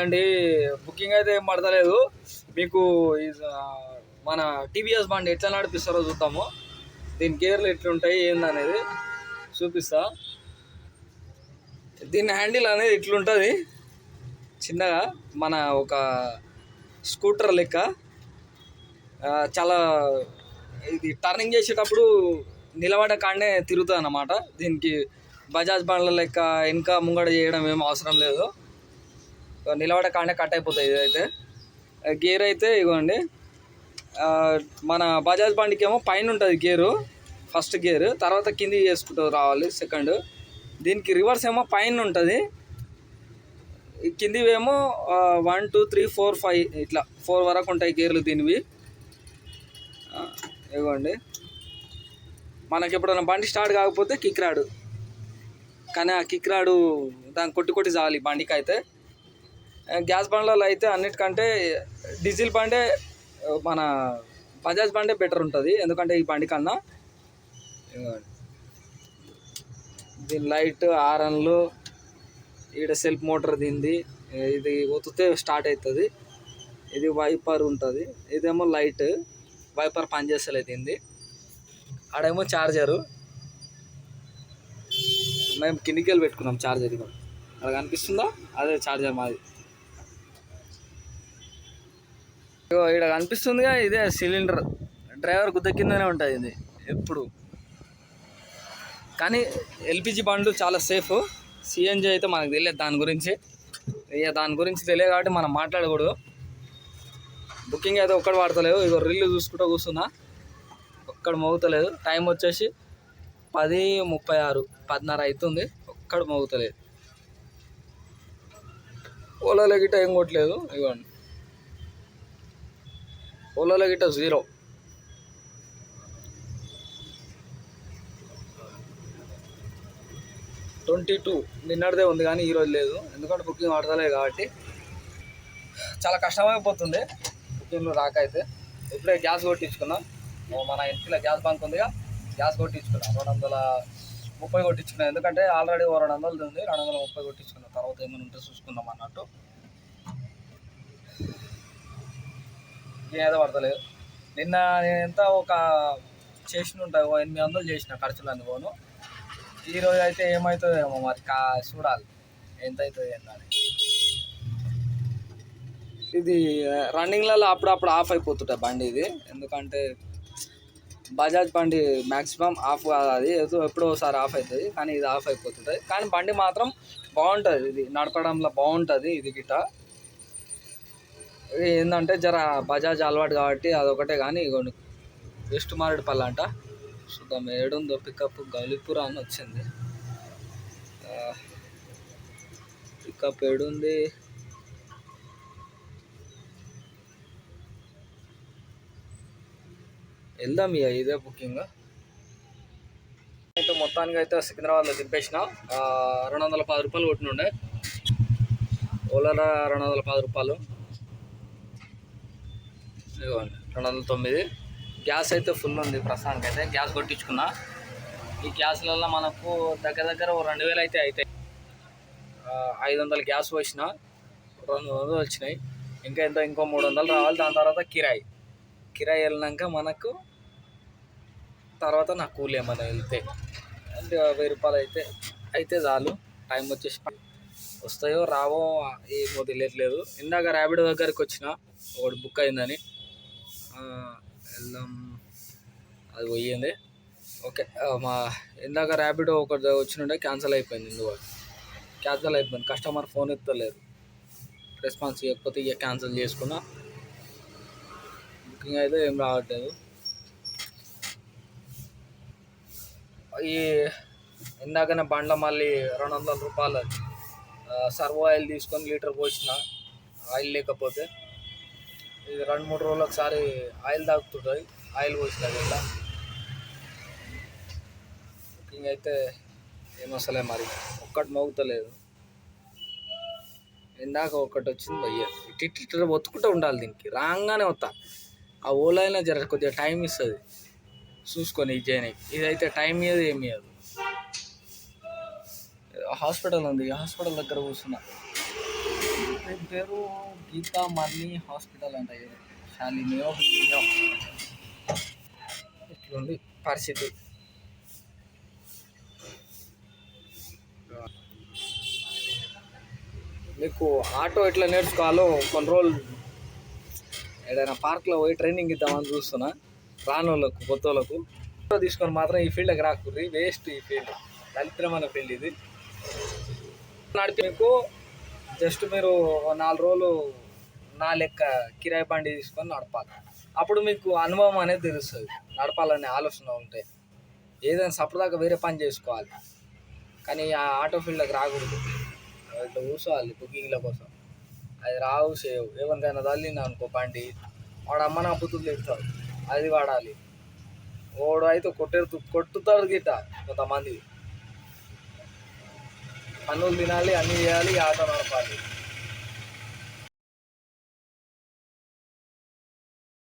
అండి బుకింగ్ అయితే ఏం పడతలేదు. మీకు మన టీవీఎస్ బండి ఎట్లా నడిపిస్తారో చూద్దాము. దీని గేర్లు ఎట్లుంటాయి ఏందనేది చూపిస్తా. దీని హ్యాండిల్ అనేది ఇట్లుంటుంది. చిన్నగా మన ఒక స్కూటర్ లెక్క. చాలా ఇది టర్నింగ్ చేసేటప్పుడు నిలబడ కాడనే తిరుగుతుంది అన్నమాట దీనికి బజాజ్ బండ్ల లెక్క ఇంకా ముంగడ చేయడం ఏం అవసరం లేదు. నిలబడ కాడనే కట్ అయిపోతుంది ఇదైతే. గేర్ అయితే ఇగోండి. మన బజాజ్ బండికి ఏమో పైన ఉంటుంది గేరు ఫస్ట్ గేర్. తర్వాత కింది చేసుకుంటూ రావాలి సెకండ్ దీనికి రివర్స్ ఏమో పైన ఉంటుంది. కిందివేమో కిందివి ఏమో one two three four five ఇట్లా ఫోర్ వరకు ఉంటాయి గేర్లు దీనివి. ఇవ్వండి ఇదిగోండి మనకి ఎప్పుడైనా బండి స్టార్ట్ కాకపోతే కిక్ రాడు. కానీ ఆ కిక్ రాడు దాన్ని కొట్టి కొట్టి చాలి బండికి అయితే గ్యాస్ బండ్లలో అయితే అన్నిటికంటే డీజిల్ బండే మన బజాజ్ బండే బెటర్ ఉంటుంది. ఎందుకంటే ఈ బండి కన్నా దీని లైట్ ఆరన్లు ఈడ సెల్ఫ్ మోటార్ దీనిది ఇది ఒత్తితే స్టార్ట్ అవుతుంది. ఇది వైపర్ ఉంటుంది. ఇదేమో లైట్ వైపర్ పనిచేస్తలేదు దీనిది ఆడేమో చార్జరు. మేము కిందికి వెళ్ళి పెట్టుకున్నాం చార్జర్ ఇక్కడ అలా కనిపిస్తుందా? అదే చార్జర్ మాది. ఇక్కడ కనిపిస్తుందిగా ఇదే సిలిండర్. డ్రైవర్ గుద్ద కిందనే ఉంటుంది ఇది ఎప్పుడు. కానీ ఎల్పిజి బండ్లు చాలా సేఫ్. సిఎన్జి అయితే మనకు తెలియదు దాని గురించి. ఇక దాని గురించి తెలియదు కాబట్టి మనం మాట్లాడకూడదు. బుకింగ్ అయితే ఒక్కడు వాడతలేదు. ఇక రిల్లు చూసుకుంటూ కూర్చున్నా. ఒక్కడ మోగుతలేదు. టైం వచ్చేసి పది ముప్పై ఆరు పదిన్నర అవుతుంది ఒక్కడ మోగుతలేదు. ఓలాలకి గిట్ట ఏం కొట్టలేదు. ఇవ్వండి ఓలాలో గిట్ట జీరో. ట్వంటీ టూ నిన్నటిదే ఉంది కానీ ఈరోజు లేదు. ఎందుకంటే బుకింగ్ ఆడతలే కాబట్టి చాలా కష్టమైపోతుంది బుకింగ్లో రాకైతే. ఇప్పుడే గ్యాస్ కొట్టించుకున్నాం. మన ఇంటిలో గ్యాస్ బంక్ ఉందిగా గ్యాస్ కొట్టించుకున్నాం. రెండు వందల ముప్పై కొట్టించుకున్నాం. ఎందుకంటే ఆల్రెడీ రెండు వందలు ఉంది. రెండు వందల ముప్పై కొట్టించుకున్నాం. తర్వాత ఏమైనా ఉంటే చూసుకుందాం అన్నట్టు. ఏదో పడతలేదు నిన్న నేను ఎంత ఒక చేసిన ఉంటాయి ఓ ఎనిమిది వందలు చేసిన ఖర్చులు అనుకోను ఈరోజు అయితే ఏమవుతుందో ఏమో మరి కా చూడాలి. ఎంత అవుతుంది అన్నది. ఇది రన్నింగ్లలో అప్పుడప్పుడు ఆఫ్ అయిపోతుంటాయి బండి ఇది. ఎందుకంటే బజాజ్ బండి మ్యాక్సిమం ఆఫ్ కాదు అది. ఏదో ఎప్పుడో ఒకసారి ఆఫ్ అవుతుంది కానీ ఇది ఆఫ్ అయిపోతుంటుంది. కానీ బండి మాత్రం బాగుంటుంది. ఇది నడపడంలో బాగుంటుంది ఇది గిట్ట. ఏంటంటే జర బజాజ్ అలవాటు కాబట్టి అదొకటే కానీ ఇగోండి వెస్ట్ మారేడుపల్లి అంట. చూద్దాం ఏడుందో పికప్ గౌలిపుర అని వచ్చింది. పికప్ ఏడుంది? వెళ్దాం ఇక ఇదే బుకింగ్ అయితే మొత్తానికి అయితే సికింద్రాబాద్లో దింపేసిన. రెండు వందల పది రూపాయలు కొట్టినుండే. ఓలాలో రెండు వందల పది రూపాయలు. రెండు వందల తొమ్మిది గ్యాస్ అయితే ఫుల్ ఉంది ప్రస్తుతానికి అయితే గ్యాస్ కొట్టించుకున్నా. ఈ గ్యాస్లలో మనకు దగ్గర దగ్గర ఓ రెండు వేలు అయితే అవుతాయి ఐదు వందల గ్యాస్ పోసిన రెండు వందలు వచ్చినాయి. ఇంకా ఎంత ఇంకో మూడు వందలు రావాలి. దాని తర్వాత కిరాయి. కిరాయి వెళ్ళినాక మనకు తర్వాత నా కూలి ఏమైనా వెళ్తే అంటే వెయ్యి రూపాయలు అయితే అయితే చాలు. టైం వచ్చేసి వస్తాయో రావో ఏమో తెలియట్లేదు. ఇందాక ర్యాపిడ్ దగ్గరికి వచ్చిన ఒకటి బుక్ అయిందని. వెళ్దాం. అది పోయింది. ఓకే మా ఇందాక ర్యాపిడో ఒకటి వచ్చినుండే క్యాన్సిల్ అయిపోయింది ఇందువల్ల క్యాన్సిల్ అయిపోయింది. కస్టమర్ ఫోన్ ఎత్తలేరు రెస్పాన్స్ ఇవ్వకపోతే ఇక క్యాన్సిల్ చేసుకున్నా. బుకింగ్ అయితే ఏం రావట్లేదు. ఈ ఇందాకనే బండ్ల మళ్ళీ రెండు వందల రూపాయలు సర్వో ఆయిల్ తీసుకొని లీటర్ పోసిన. ఆయిల్ లేకపోతే ఇది రెండు మూడు రోజులు ఒకసారి ఆయిల్ తాగుతుంటుంది. ఆయిల్ పోసిన ఇలా బుకింగ్ అయితే ఏమొస్తలే మరి ఒక్కటి మోగుతలేదు. ఇందాక ఒకటి వచ్చింది భయ్య. ఇటు ఒత్తుకుంటూ ఉండాలి దీనికి. రాగానే వస్తా ఆ ఓలా అయినా జర కొద్దిగా టైం ఇస్తుంది. చూసుకొని ఇది చేయడానికి ఇదైతే టైం ఇయ్యదు ఏమి ఇయ్యదు. హాస్పిటల్ ఉంది హాస్పిటల్ దగ్గర కూర్చున్నా. దీని పేరు గీతా మర్ని హాస్పిటల్ అంట ఇది. శాలినియో బిల్లియో ఇట్లుంది పరిస్థితి. మీకు ఆటో ఎట్లా నేర్చుకోవాలో కొన్ని రోజులు ఏదైనా పార్క్లో పోయి ట్రైనింగ్ ఇద్దామని చూస్తున్నా. రానోళ్ళకు కొత్త వాళ్ళకు ఆటో తీసుకొని మాత్రం ఈ ఫీల్డ్కి రాకూడదు. వేస్ట్ ఈ ఫీల్డ్. దరిద్రమైన ఫీల్డ్ ఇది. నడిపి మీకు జస్ట్ మీరు నాలుగు రోజులు నా లెక్క కిరాయి బండి తీసుకొని నడపాలి. అప్పుడు మీకు అనుభవం అనేది తెలుస్తుంది. నడపాలనే ఆలోచన ఉంటే. ఏదైనా సపదాకా వేరే పని చేసుకోవాలి. కానీ ఆ ఆటో ఫీల్డ్కి రాకూడదు. ఇట్లా కూర్చోవాలి బుకింగ్ల కోసం. అది రావు సేవ్. ఎవరికైనా తల్లింది అనుకో బండి. వాడు అమ్మ నా బుద్ధులు తిడతాడు. అది వాడాలి. ఓడు అయితే కొట్టేరు కొట్టుతాడు గిట్ట కొంతమంది. పనులు తినాలి అన్నీ చేయాలి ఆట నడపాలి.